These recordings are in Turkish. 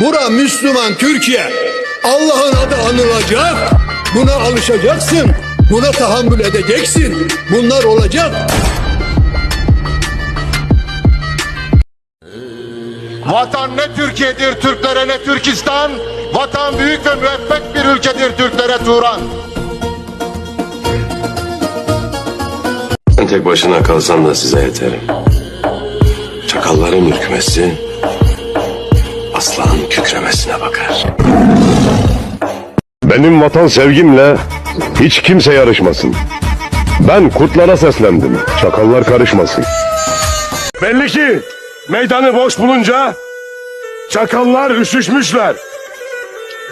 Bura Müslüman Türkiye. Allah'ın adı anılacak. Buna alışacaksın. Buna tahammül edeceksin. Bunlar olacak. Vatan ne Türkiye'dir Türklere ne Türkistan. Vatan büyük ve müebbet bir ülkedir Türklere Turan. Ben tek başına kalsam da size yeterim. Çakalların ürkmesi, aslanın kükremesine bakar. Benim vatan sevgimle hiç kimse yarışmasın. Ben kurtlara seslendim. Çakallar karışmasın. Belli ki meydanı boş bulunca çakallar üşüşmüşler.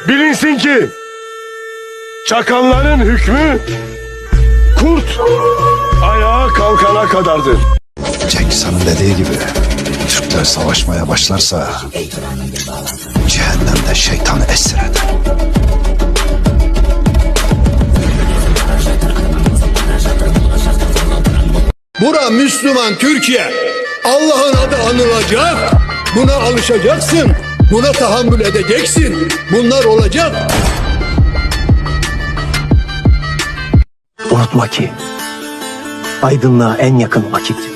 Bilinsin ki çakalların hükmü kurt ayağa kalkana kadardır. Cengiz Han'ın dediği gibi Türkler savaşmaya başlarsa cehennemde şeytan esir eder. Bura Müslüman Türkiye. Allah'ın adı anılacak. Buna alışacaksın. Buna tahammül edeceksin. Bunlar olacak. Unutma ki aydınlığa en yakın vakit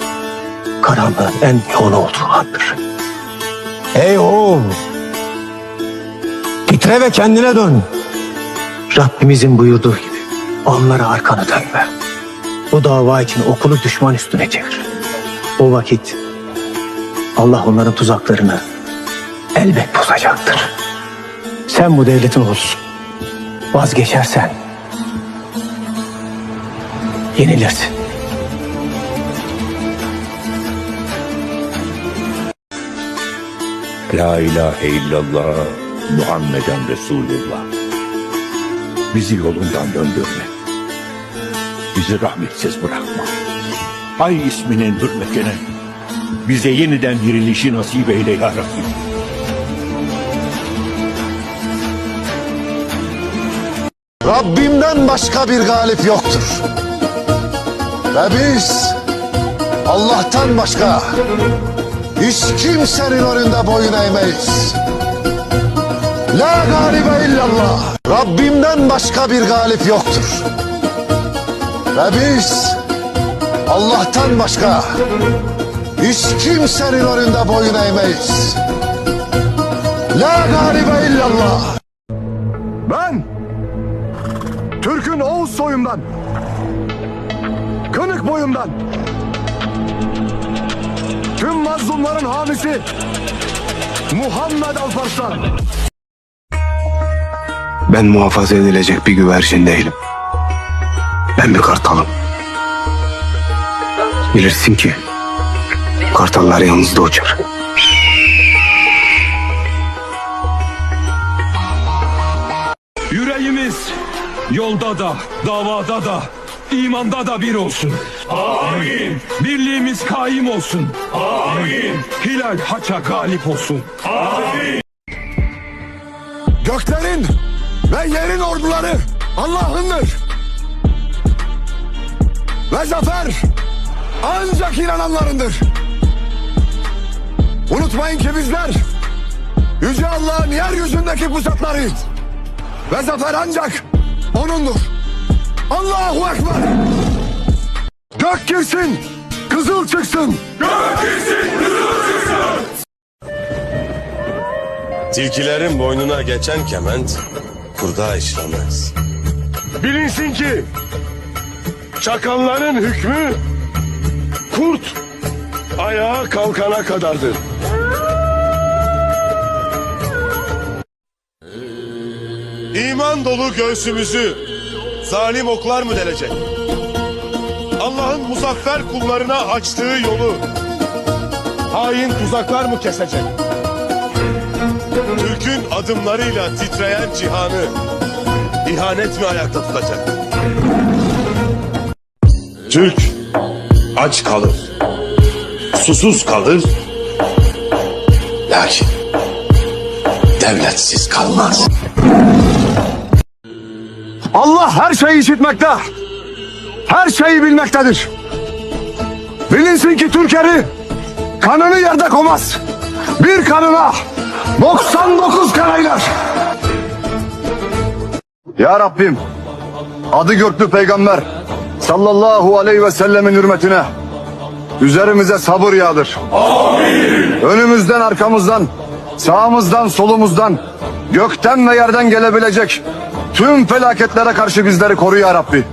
karanlığın en yoğun olduğu andır. Ey oğul! Titre ve kendine dön. Rabbimizin buyurduğu gibi onlara arkanı dönme. Bu dava için okunu düşman üstüne çevir. O vakit Allah onların tuzaklarını elbet bozacaktır. Sen bu devletin olsun. Vazgeçersen yenilirsin. La ilahe illallah Muhammeden Resulullah. Bizi yolundan döndürme. Bizi rahmetsiz bırakma. Ay isminin hürmetine bize yeniden dirilişi nasip eyle ya Rabbi. Rabbimden başka bir galip yoktur. Ve biz Allah'tan başka hiç kimsenin önünde boyun eğmeyiz. La galibe illallah. Rabbimden başka bir galip yoktur. Ve biz Allah'tan başka hiç kimsenin önünde boyun eğmeyiz. La galibe illallah. Ben Türk'ün Oğuz soyundan Kınık boyundan Tüm mazlumların hamisi Muhammed Alparslan Ben muhafaza edilecek bir güvercin değilim. Ben bir kartalım. Bilirsin ki kartallar yalnızda uçar. Yüreğimiz yolda da, davada da, imanda da bir olsun. Amin. Birliğimiz kaim olsun. Amin. Hilal haça galip olsun. Amin. Göklerin ve yerin orduları Allah'ındır. Ve zafer ancak inananlarındır. Unutmayın ki bizler Yüce Allah'ın yeryüzündeki pusatlarıyız. Ve zafer ancak O'nundur. Allahu Ekber. Gök girsin, kızıl çıksın. Tilkilerin boynuna geçen kement kurda işlemez. Bilinsin ki çakalların hükmü kurt ayağa kalkana kadardır. İman dolu göğsümüzü zalim oklar mı delecek? Allah'ın muzaffer kullarına açtığı yolu hain tuzaklar mı kesecek? Türk'ün adımlarıyla titreyen cihanı ihanet mi ayakta tutacak? Türk aç kalır. Susuz kalır. Lakin devletsiz kalmaz. Allah her şeyi işitmekte, her şeyi bilmektedir. Bilinsin ki Türk eri kanını yerde komaz. Bir kanına 99 karaylar. Ya Rabbim adı göklü peygamber sallallahu aleyhi ve sellemin hürmetine üzerimize sabır yağdır. Önümüzden arkamızdan sağımızdan solumuzdan gökten ve yerden gelebilecek tüm felaketlere karşı bizleri koru ya Rabbi.